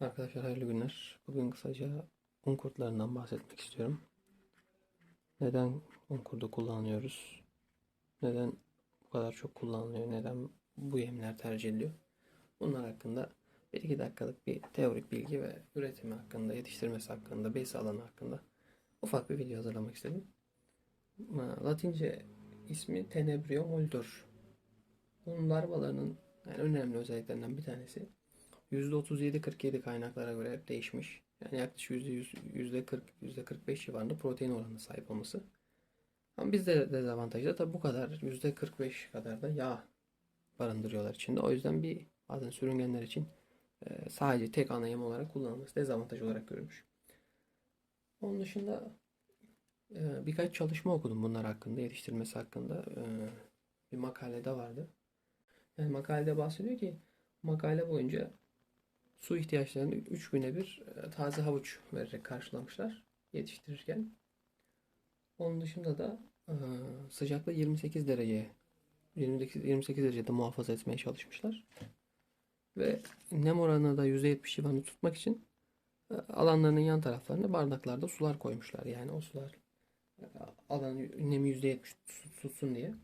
Arkadaşlar hayırlı günler. Bugün kısaca un kurtlarından bahsetmek istiyorum. Neden un kurdu kullanıyoruz? Neden bu kadar çok kullanılıyor? Neden bu yemler tercih ediliyor? Bunlar hakkında 1-2 dakikalık bir teorik bilgi ve üretimi hakkında, yetiştirmesi hakkında, besi alanı hakkında ufak bir video hazırlamak istedim. Latince ismi Tenebrio mollitor. Bunun larvalarının yani önemli özelliklerinden bir tanesi %37-47 kaynaklara göre değişmiş. Yani yaklaşık %100, %40, %45 civarında protein oranına sahip olması. Ama bizde dezavantajı da tabii bu kadar %45 kadar da yağ barındırıyorlar içinde. O yüzden bir bazen sürüngenler için e, sadece tek ana yem olarak kullanılması dezavantaj olarak görülmüş. Onun dışında e, birkaç çalışma okudum bunlar hakkında, yetiştirilmesi hakkında. E, bir makalede vardı. Yani makalede bahsediyor ki makale boyunca su ihtiyaçlarını 3 güne bir e, taze havuç vererek karşılamışlar yetiştirirken. Onun dışında da e, sıcaklığı 28 dereceye 28, 28 derecede muhafaza etmeye çalışmışlar. Ve nem oranını da %70 civarında tutmak için e, alanlarının yan taraflarına bardaklarda sular koymuşlar. Yani o sular alanın nemi %70 tutsun diye.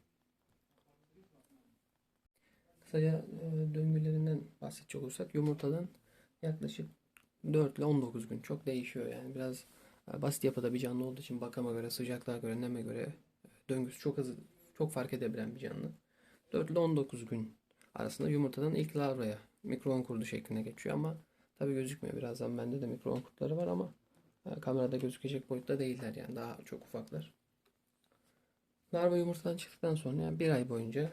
Kısaca döngülerinden bahsedecek olursak yumurtadan yaklaşık 4 ile 19 gün çok değişiyor yani biraz basit yapıda bir canlı olduğu için bakama göre sıcaklığa göre neme göre döngüsü çok hızlı çok fark edebilen bir canlı. 4 ile 19 gün arasında yumurtadan ilk larvaya mikron kurdu şeklinde geçiyor ama tabi gözükmüyor birazdan bende de mikron kurtları var ama kamerada gözükecek boyutta değiller yani daha çok ufaklar. Larva yumurtadan çıktıktan sonra yani bir ay boyunca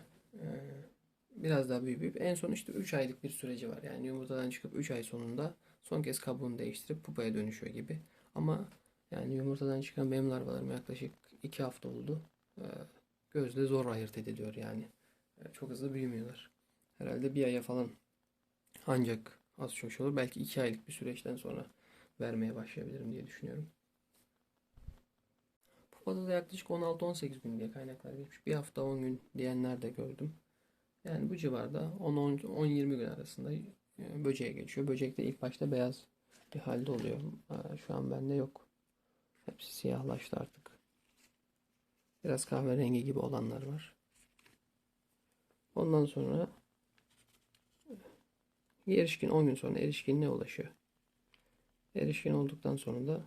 biraz daha büyüyüp en son işte 3 aylık bir süreci var. Yani yumurtadan çıkıp 3 ay sonunda son kez kabuğunu değiştirip pupaya dönüşüyor gibi. Ama yani yumurtadan çıkan benim larvalarım yaklaşık 2 hafta oldu. Ee, gözle zor ayırt ediliyor yani. Ee, çok hızlı büyümüyorlar. Herhalde bir aya falan ancak az çok şey olur. Belki 2 aylık bir süreçten sonra vermeye başlayabilirim diye düşünüyorum. Pupada da yaklaşık 16-18 gün diye kaynaklar geçmiş. Bir hafta 10 gün diyenler de gördüm. Yani bu civarda 10-20 gün arasında e, böceğe geçiyor. Böcek de ilk başta beyaz bir halde oluyor. Şu an bende yok. Hepsi siyahlaştı artık. Biraz kahverengi gibi olanlar var. Ondan sonra erişkin 10 gün sonra erişkinliğe ulaşıyor. Erişkin olduktan sonra da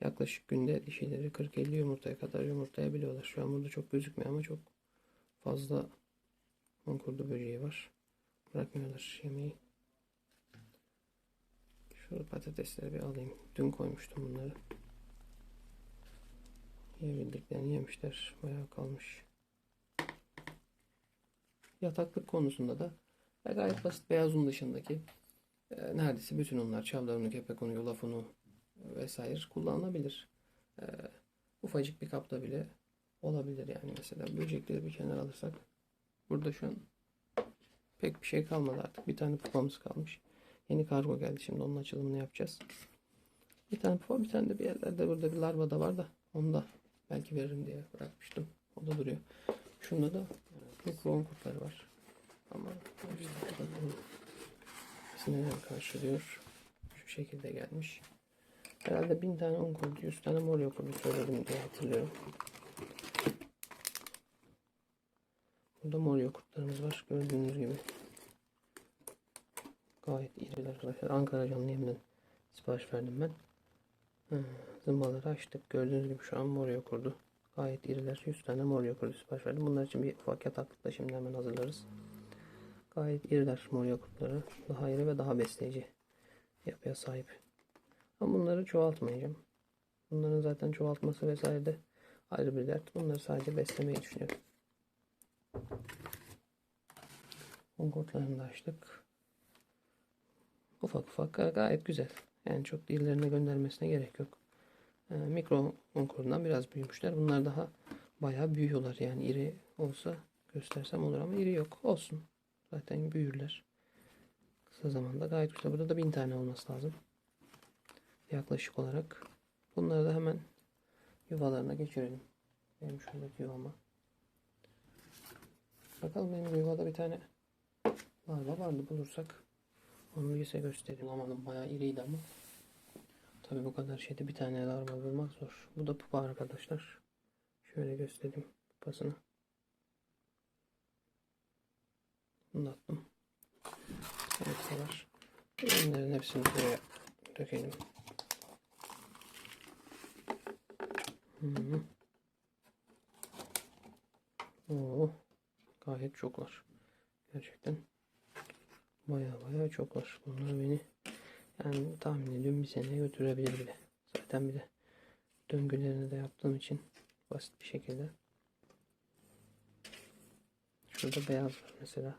yaklaşık günde dişileri 40-50 yumurtaya kadar yumurtlayabiliyorlar. Şu an burada çok gözükmüyor ama çok fazla Konkurdu böceği var. Bırakmıyorlar yemeği. Şu patatesleri bir alayım. Dün koymuştum bunları. Yiyebildiklerini yemişler. Bayağı kalmış. Yataklık konusunda da gayet basit beyaz un dışındaki e, neredeyse bütün unlar, çavdar unu, kepek unu, yulaf unu vesaire kullanılabilir. E, ufacık bir kapta bile olabilir yani mesela böcekleri bir kenara alırsak Burada şu an pek bir şey kalmadı artık. Bir tane pupamız kalmış. Yeni kargo geldi. Şimdi onun açılımını yapacağız. Bir tane pupa bir tane de bir yerlerde burada bir larva da var da onu da belki veririm diye bırakmıştım. O da duruyor. Şunda da mikron kurtları var. Ama neler karşılıyor. Şu şekilde gelmiş. Herhalde bin tane un kurdu, yüz tane mor kurdu söyledim diye hatırlıyorum. Burada mor yokurtlarımız var. Gördüğünüz gibi. Gayet iriler arkadaşlar. Ankara canlı yemden sipariş verdim ben. zımbaları açtık. Gördüğünüz gibi şu an mor yokurdu. Gayet iriler. 100 tane mor yokurdu sipariş verdim. Bunlar için bir ufak yataklıkta şimdi hemen hazırlarız. Gayet iriler mor yokurtları. Daha iri ve daha besleyici yapıya sahip. Ama bunları çoğaltmayacağım. Bunların zaten çoğaltması vesaire de ayrı bir dert. Bunları sadece beslemeyi düşünüyorum. Ongotlarını da açtık. Ufak ufak gayet güzel. Yani çok dillerine göndermesine gerek yok. Ee, mikro onkorundan biraz büyümüşler. Bunlar daha bayağı büyüyorlar. Yani iri olsa göstersem olur ama iri yok. Olsun. Zaten büyürler. Kısa zamanda gayet güzel. Burada da bin tane olması lazım. Yaklaşık olarak. Bunları da hemen yuvalarına geçirelim. Benim şuradaki yuvama. Bakalım benim yuvada bir tane larva vardı bulursak Onu ise göstereyim. Bulamadım. Bayağı iriydi ama. Tabii bu kadar şeyde bir tane larva bulmak zor. Bu da pupa arkadaşlar. Şöyle göstereyim pupasını. Bunu da attım. Hepsi hepsini buraya dökelim. Hı -hı. Gayet çoklar. Gerçekten baya baya çoklar. Bunlar beni yani tahmin ediyorum bir seneye götürebilir bile. Zaten bir de döngülerini de yaptığım için basit bir şekilde. Şurada beyaz var mesela.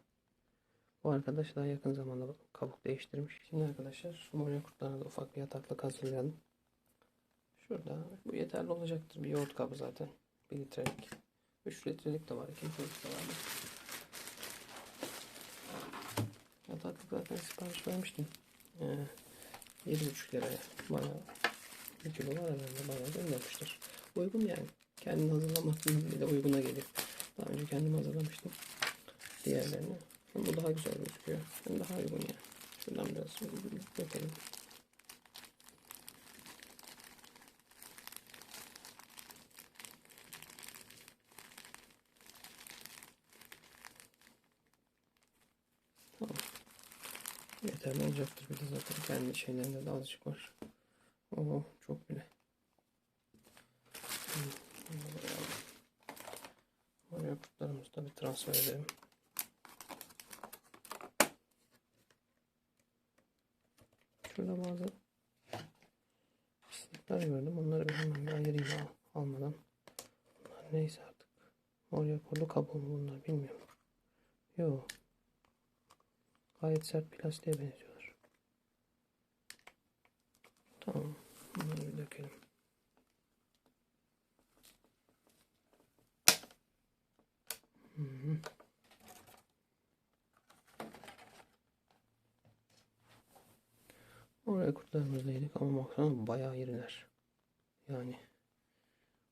Bu arkadaş daha yakın zamanda kabuk değiştirmiş. Şimdi arkadaşlar morya kurtlarına da ufak bir yataklık hazırlayalım. Şurada bu yeterli olacaktır. Bir yoğurt kabı zaten. 1 litrelik. 3 litrelik de var. 2 litrelik de var. Yataklık zaten sipariş vermiştim. Ee, 7,5 liraya. Bayağı bir kilo var herhalde. Bayağı göndermişler. Uygun yani. Kendin hazırlamak bile uyguna geliyor. Daha önce kendim hazırlamıştım. Diğerlerini. Ama bu daha güzel gözüküyor. Hem daha uygun yani. Şuradan biraz dökelim. Tamam. Yeterli olacaktır bir de zaten kendi şeylerinde de azıcık var. Oo çok bile. Oraya kurtlarımızı da bir transfer edelim. Şurada bazı pislikler gördüm. Onları bir hemen bir ayırayım al, almadan. Bunlar neyse artık. Oraya kurdu kabuğu mu bunlar bilmiyorum. Yok. Gayet sert plastiğe benziyorlar. Tamam. Bunları bir dökelim. Hı -hı. Oraya kurtlarımızı yedik ama baksana bayağı iriler. Yani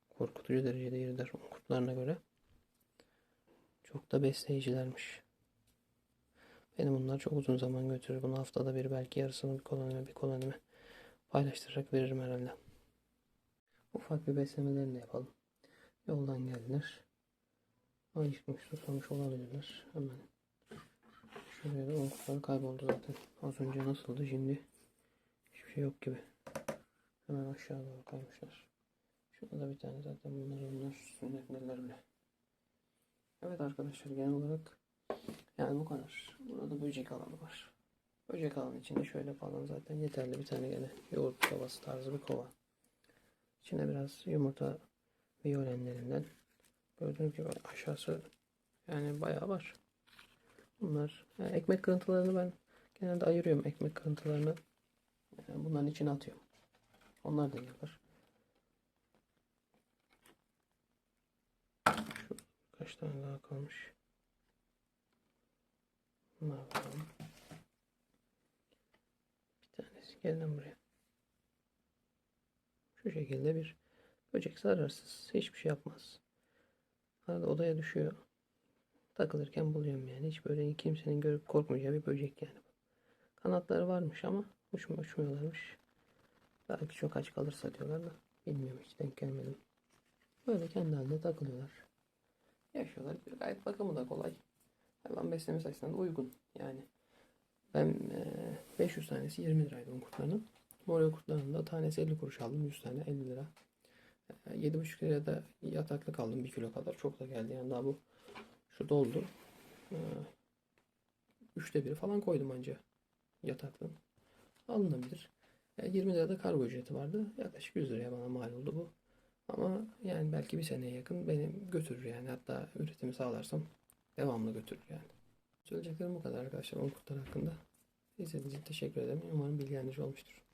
korkutucu derecede iriler kurtlarına göre. Çok da besleyicilermiş. Benim bunlar çok uzun zaman götürür. Bunu haftada bir belki yarısını bir kolonime bir kolonime paylaştırarak veririm herhalde. Ufak bir beslemelerini de yapalım. Yoldan geldiler. Ayıkmış susamış olabilirler. Hemen şuraya da on kurtları kayboldu zaten. Az önce nasıldı şimdi hiçbir şey yok gibi. Hemen aşağı doğru kaymışlar. Şurada da bir tane zaten bunlar onlar sünnetliler bile. Evet arkadaşlar genel olarak yani bu kadar. Burada böcek alanı var. Böcek alanı içinde şöyle falan zaten yeterli bir tane gene yoğurt kovası tarzı bir kova. İçine biraz yumurta viyolenlerinden gördüğünüz gibi aşağısı yani bayağı var. Bunlar yani ekmek kırıntılarını ben genelde ayırıyorum ekmek kırıntılarını yani bunların içine atıyorum. Onlar da yiyorlar. Şu kaç tane daha kalmış. Bakalım. Bir tanesi gel lan buraya. Şu şekilde bir böcek zararsız. Hiçbir şey yapmaz. Arada odaya düşüyor. Takılırken buluyorum yani. Hiç böyle kimsenin görüp korkmayacağı bir böcek yani. Kanatları varmış ama uçma uçmuyorlarmış. Belki çok aç kalırsa diyorlar da. Bilmiyorum hiç denk gelmedim. Böyle kendi halinde takılıyorlar. Yaşıyorlar. Gayet bakımı da kolay. Hayvan beslemesi açısından da uygun. Yani ben e, 500 tanesi 20 liraydı on kurtlarının. Morya kurtlarının da tanesi 50 kuruş aldım. 100 tane 50 lira. E, 7,5 liraya da yataklık aldım 1 kilo kadar. Çok da geldi. Yani daha bu şu doldu. E, üçte biri falan koydum anca yataklığın. Alınabilir. E, 20 lirada kargo ücreti vardı. Yaklaşık 100 liraya bana mal oldu bu. Ama yani belki bir seneye yakın beni götürür yani. Hatta üretimi sağlarsam devamlı götürür yani. Söyleyeceklerim bu kadar arkadaşlar on kurtlar hakkında. İzlediğiniz için teşekkür ederim. Umarım bilgilendirici olmuştur.